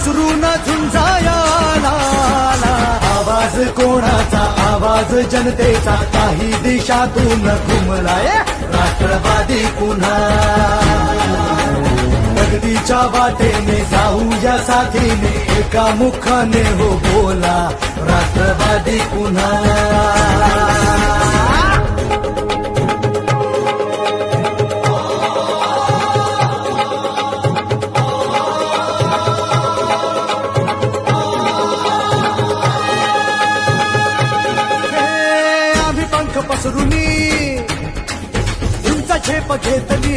विसरून झुंजायाला आवाज कोणाचा? आवाज जनतेचा. काही दिशातून घुमलाय राष्ट्रवादी पुन्हा. प्रगतीच्या वाटेने जाऊया साथीने एका मुखाने हो बोला राष्ट्रवादी पुन्हा. పసరుని ఇంత చేప చేతని